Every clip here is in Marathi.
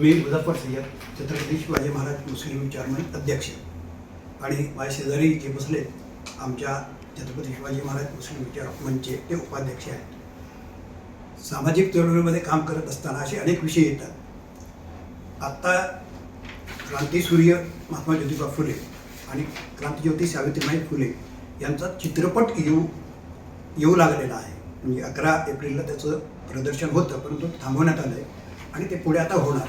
मी मुझफ्फर सय्यद छत्रपती शिवाजी महाराज मुस्लिम चेअरमन अध्यक्ष. आणि माझ्या शेजारी जे बसले आमच्या छत्रपती शिवाजी महाराज मुस्लिम विचार मंचचे ते उपाध्यक्ष आहेत. सामाजिक चळवळीमध्ये काम करत असताना असे अनेक विषय येतात. आत्ता क्रांतीसूर्य महात्मा ज्योतिबा फुले आणि क्रांतीज्योती सावित्रीबाई फुले यांचा चित्रपट येऊ येऊ लागलेला आहे. म्हणजे अकरा एप्रिलला त्याचं प्रदर्शन होतं परंतु थांबवण्यात आलं आहे आणि ते पुढे आता होणार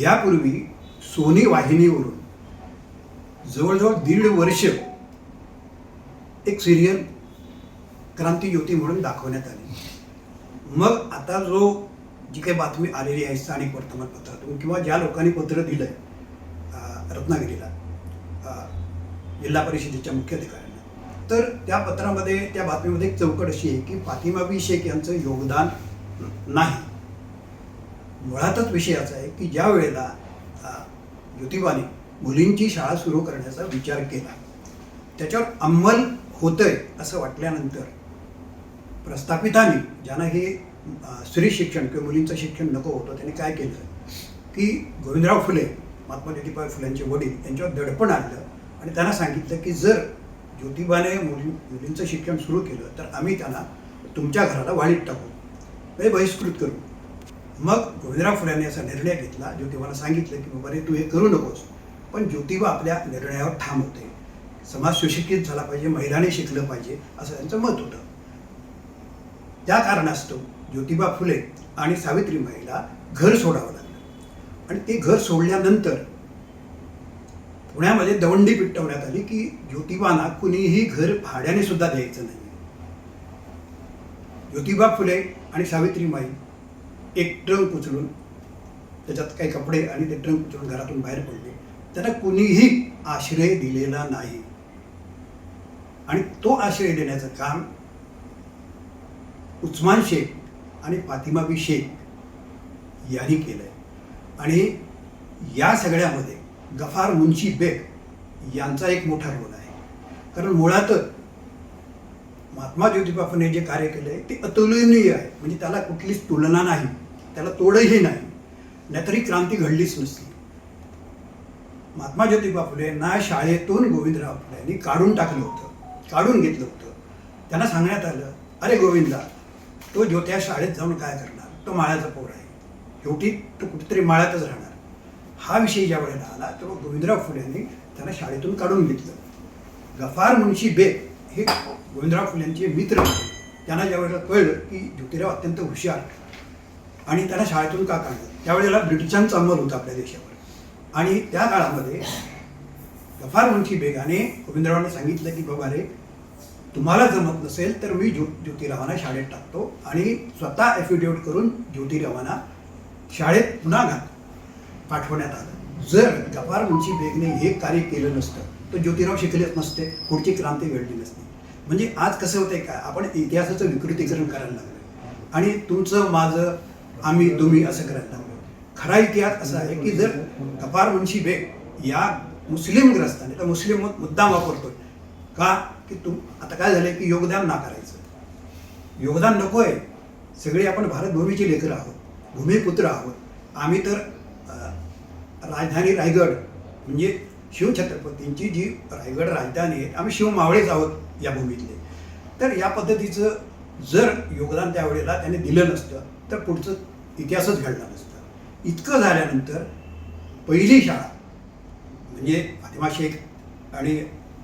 यापूर्वी सोनी वाहिनीवरून जवळजवळ दीड वर्ष एक सिरियल क्रांतिज्योती म्हणून दाखवण्यात आली. मग आता जो जी काही बातमी आलेली आहे स्थानिक वर्तमानपत्रातून किंवा ज्या लोकांनी पत्र दिलं आहे रत्नागिरीला जिल्हा परिषदेच्या मुख्याधिकाऱ्यांना तर त्या पत्रामध्ये त्या बातमीमध्ये एक चौकट अशी आहे की फातिमाबी शेख यांचं योगदान नाही. मुळातच विषय असा आहे की ज्या वेळेला ज्योतिबाने मुलींची शाळा सुरू करण्याचा विचार केला त्याच्यावर अंमल होतंय असं वाटल्यानंतर प्रस्थापितांनी ज्यांना हे स्त्री शिक्षण किंवा मुलींचं शिक्षण नको होतं त्यांनी काय केलं? की गोविंदराव फुले महात्मा ज्योतिबा फुलेंचे वडील यांच्यावर दडपण आणलं आणि त्यांना सांगितलं की जर ज्योतिबाने मुली मुलींचं शिक्षण सुरू केलं तर आम्ही त्यांना तुमच्या घराला वाळीत टाकू. म्हणजे बहिष्कृत करू. मग गोविंदराव फुल्यांनी असा निर्णय घेतला ज्योतिबाला सांगितलं की बाबा रे तू हे करू नकोस पण ज्योतिबा आपल्या निर्णयावर ठाम होते. समाज सुशिक्षित झाला पाहिजे महिलांनी शिकलं पाहिजे असं त्यांचं मत होतं. त्या कारणास्तव ज्योतिबा फुले आणि सावित्रीबाईला घर सोडावं लागलं. आणि ते घर सोडल्यानंतर पुण्यामध्ये दवंडी पिटवण्यात आली की ज्योतिबांना कुणीही घर भाड्याने सुद्धा द्यायचं नाही ज्योतिबा फुले आणि सावित्रीबाई एक ट्रंक उचलून त्याच्यात काही कपडे आणि ते ट्रंक उचलून घरातून बाहेर पडले. त्यांना कुणीही आश्रय दिलेला नाही. आणि तो आश्रय देण्याचं काम उस्मान शेख आणि फातिमाबी शेख यांनी केलंय. आणि या सगळ्यामध्ये गफार मुन्शी बेग यांचा एक मोठा रोल आहे. कारण मुळातच महात्मा ज्योतिबा फुले जे कार्य केलंय ते अतुलनीय आहे. म्हणजे त्याला कुठलीच तुलना नाही. त्याला तोडही नाही. नाहीतरी क्रांती घडलीच नसती. महात्मा ज्योतिबा फुलेंना शाळेतून गोविंदराव फुलेंनी काढून टाकलं होतं. काढून घेतलं होतं. त्यांना सांगण्यात आलं अरे गोविंदा तो ज्योत्या शाळेत जाऊन काय करणार? तो माळ्याचा पोर आहे. शेवटी तो कुठेतरी माळ्यातच राहणार. हा विषय ज्या वेळेला आला तेव्हा गोविंदराव फुले यांनी त्यांना शाळेतून काढून घेतलं. गफार मुन्शी बेग हे गोविंदराव फुले यांचे मित्र होते. त्यांना ज्या वेळेला कळलं की ज्योतिराव अत्यंत हुशार आणि त्यांना शाळेतून का काढलं? त्यावेळेला ब्रिटिशांचा अंमल होता आपल्या देशावर. आणि त्या काळामध्ये गफार मुंशी बेगाने गोविंदरावांना सांगितलं की बाबा रे तुम्हाला जमत नसेल तर मी ज्यो ज्योतिरावांना शाळेत टाकतो आणि स्वतः ॲफिडेविट करून ज्योतिरावांना शाळेत पुन्हा घात पाठवण्यात आलं. जर गफार मुंशी बेगने हे कार्य केलं नसतं तर ज्योतिराव शिकलेच नसते पुढची क्रांती घडली नसती. म्हणजे आज कसं होतंय का आपण इतिहासाचं विकृतीकरण करायला लागलं आणि तुमचं माझं आम्ही तुम्ही असं करायला लागलो. खरा इतिहास असा आहे की जर कपार वंशी बेग या मुस्लिम ग्रस्ताने तर मुस्लिम मुद्दाम वापरतोय का की तुम आता काय झालंय की योगदान ना करायचं योगदान नको आहे सगळे आपण भारतभूमीचे लेकर आहोत भूमिपुत्र आहोत. आम्ही तर राजधानी रायगड म्हणजे शिवछत्रपतींची जी रायगड राजधानी आहे आम्ही शिवमावळेच आहोत या भूमीतले. तर या पद्धतीचं जर योगदान त्यावेळेला त्याने दिलं नसतं तर पुढचं इतिहासच घडला नसतं. इतकं झाल्यानंतर पहिली शाळा म्हणजे फातिमा शेख आणि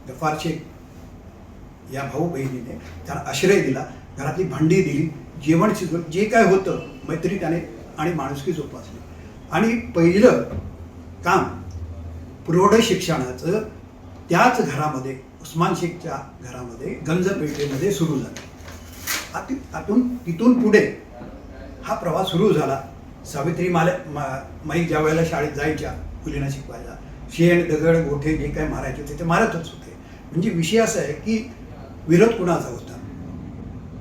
गफार शेख या भाऊ बहिणीने त्याला आश्रय दिला. घरातली भांडी दिली जेवण शिजवलं जे काय होतं मैत्री त्याने आणि माणुसकी जोपासली. आणि पहिलं काम प्रौढ शिक्षणाचं त्याच घरामध्ये उस्मान शेखच्या घरामध्ये गंज गंजपेठेमध्ये सुरू झालं. आती आतून तिथून पुढे हा प्रवास सुरू झाला. सावित्री माले मा माई ज्या वेळेला शाळेत जायच्या मुलींना शिकवायला शेण दगड गोठे जे काय मारायचे होते ते मारतच होते. म्हणजे विषय असा आहे की विरोध कुणाचा होता?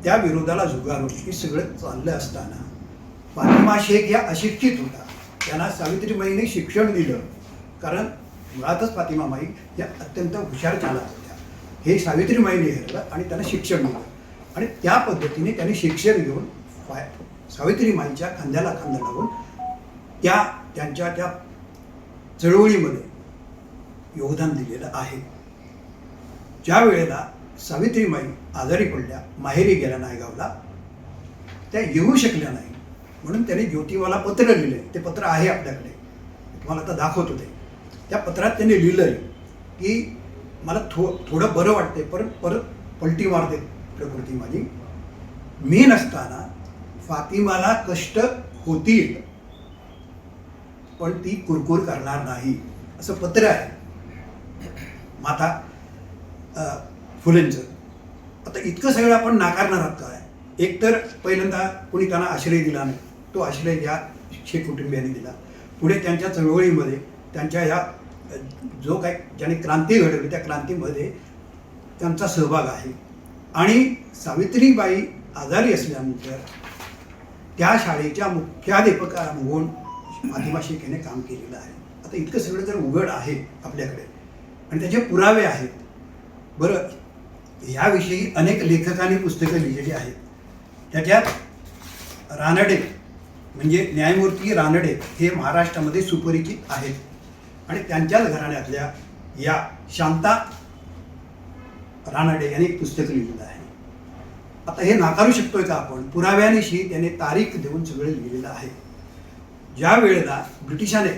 त्या विरोधाला झुगारून हे सगळं चाललं असताना फातिमा शेख या अशिक्षित होता. त्यांना सावित्रीबाईंनी शिक्षण दिलं. कारण मुळातच फातिमा माई या अत्यंत हुशार चालत होत्या. हे सावित्रीमाईने घेतलं आणि त्यांना शिक्षण दिलं. आणि त्या पद्धतीने त्यांनी शिक्षण घेऊन सावित्री माईच्या खांद्याला खांदा लावून त्या त्यांच्या त्या चळवळीमध्ये योगदान दिलेलं आहे. ज्या वेळेला सावित्रीबाई आजारी पडल्या माहेरी गेल्या नायगावला त्या येऊ शकल्या नाही. म्हणून त्याने ज्योतिबाला पत्र लिहिले. ते पत्र आहे आपल्याकडे. तुम्हाला आता दाखवत होते त्या पत्रात त्यांनी लिहिलंय की मला थो थोडं बरं वाटते परत परत पलटी मारते प्रकृती माझी. मी नसताना फातिमाला कष्ट होतील पण ती कुरकुर करणार नाही. असं पत्र आहे. माता फुलेंचं. आता इतकं सगळं आपण नाकारणार आहात काय? एकतर पहिल्यांदा कोणी त्यांना आश्रय दिला नाही. तो आश्रय या शेख कुटुंबियांनी दिला. पुढे त्यांच्या चळवळीमध्ये त्यांच्या ह्या जो काय ज्याने क्रांती घडवली त्या क्रांतीमध्ये त्यांचा सहभाग आहे. आणि सावित्रीबाई आजारी असल्यानंतर त्या शाळेच्या मुख्याध्यापका म्हणून फातिमा शेख याने काम केलेलं आहे. आता इतकं सगळं जर उघड आहे आपल्याकडे आणि त्याचे पुरावे आहेत बरं याविषयी अनेक लेखकांनी पुस्तकं लिहिलेली आहेत. त्याच्यात रानडे म्हणजे न्यायमूर्ती रानडे हे महाराष्ट्रामध्ये सुपरिचित आहेत. आणि त्यांच्याच घराण्यातल्या या शांता रानडे यांनी एक पुस्तक लिहिलेलं आहे. आता हे नाकारू शकतोय का आपण? पुराव्यानिशी त्याने तारीख देऊन सगळं लिहिलेलं आहे. ज्या वेळेला ब्रिटिशाने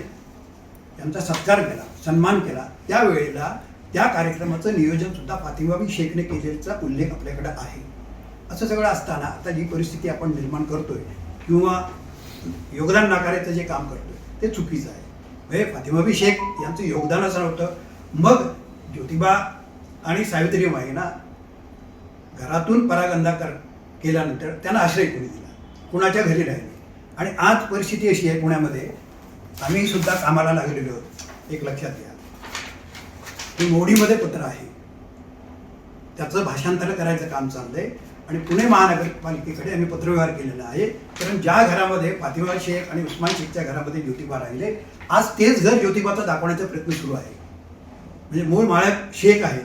त्यांचा सत्कार केला सन्मान केला त्यावेळेला त्या कार्यक्रमाचं नियोजन सुद्धा फातिमाबी शेखने केलेचा उल्लेख आपल्याकडे आहे. असं सगळं असताना आता जी परिस्थिती आपण निर्माण करतोय किंवा योगदान नाकारायचं जे काम करतोय ते चुकीचं आहे. म्हणजे फातिमाबी शेख यांचं योगदान असं होतं मग ज्योतिबा आणि सावित्रीबाईंना घरातून परागंधा कर केल्यानंतर त्यांना आश्रय कोणी दिला? कुणाच्या घरी राहिले? आणि आज परिस्थिती अशी आहे पुण्यामध्ये आम्ही सुद्धा कामाला लागलेलो आहोत. एक लक्षात घ्या. की मोडीमध्ये पत्र आहे. त्याचं भाषांतर करायचं काम चाललंय. आणि पुणे महानगरपालिकेकडे आम्ही पत्रव्यवहार केलेला आहे. कारण ज्या घरामध्ये फातिमा शेख आणि उस्मान शेखच्या घरामध्ये ज्योतिबा राहिले आज तेच घर ज्योतिबाचं दाखवण्याचा प्रयत्न सुरू आहे. म्हणजे मूळ माळ्यात शेख आहे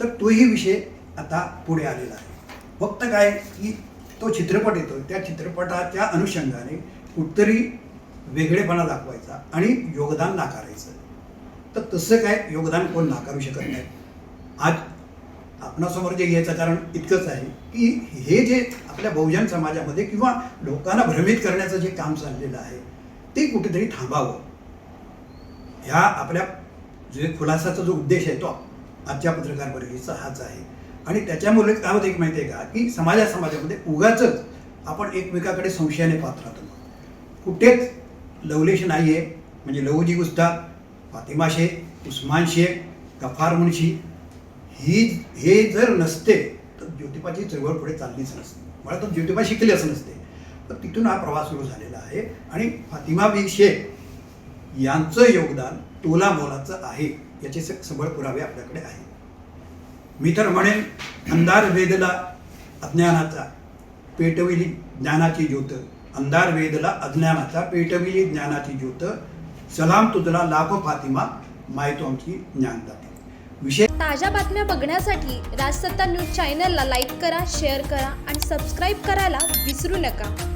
तर तोही विषय आता पुढे आलेला आहे. फक्त काय की तो चित्रपट येतो त्या चित्रपटाच्या अनुषंगाने कुठतरी वेगळेपणा दाखवायचा आणि योगदान नाकारायचं. तर तसं काय योगदान कोण नाकारू शकत नाही? आज आपणासमोर जे घ्यायचं कारण इतकंच आहे की हे जे आपल्या बहुजन समाजामध्ये किंवा लोकांना भ्रमित करण्याचं जे काम चाललेलं आहे ते कुठेतरी थांबावं. ह्या आपल्या जे खुलासाचा जो उद्देश आहे तो आजच्या पत्रकार परिषदेचा हाच आहे. आणि त्याच्यामुळे काय होतं एक माहिती आहे का? की समाजा समाजामध्ये उगाच आपण एकमेकाकडे संशयाने पाहत राहतो. कुठेच लवलेश नाही आहे म्हणजे लहुजी गुस्ता फातिमा शेख उस्मान शेख गफार मुन्शी ही हे जर नसते तर ज्योतिबाची चळवळ पुढे चाललीच नसते. मला तर ज्योतिबा शिकली असं नसते. तर तिथून हा प्रवास सुरू झालेला आहे. आणि फातिमा बी शेख यांचं योगदान तोला मोलाचं आहे. याचे सबळ पुरावे आपल्याकडे आहेत. मी तर म्हणेन अंधार वेदला अज्ञानाचा पेटविली ज्ञानाची ज्योत. अंधार वेदला अज्ञानाचा पेटविली ज्ञानाची ज्योत. सलाम तुझला लाखो फातिमा माहितो आमची ज्ञानदाती. विशेष ताज्या बातम्या बघण्यासाठी राजसत्ता न्यूज चॅनलला लाईक करा शेअर करा आणि सबस्क्राईब करायला विसरू नका.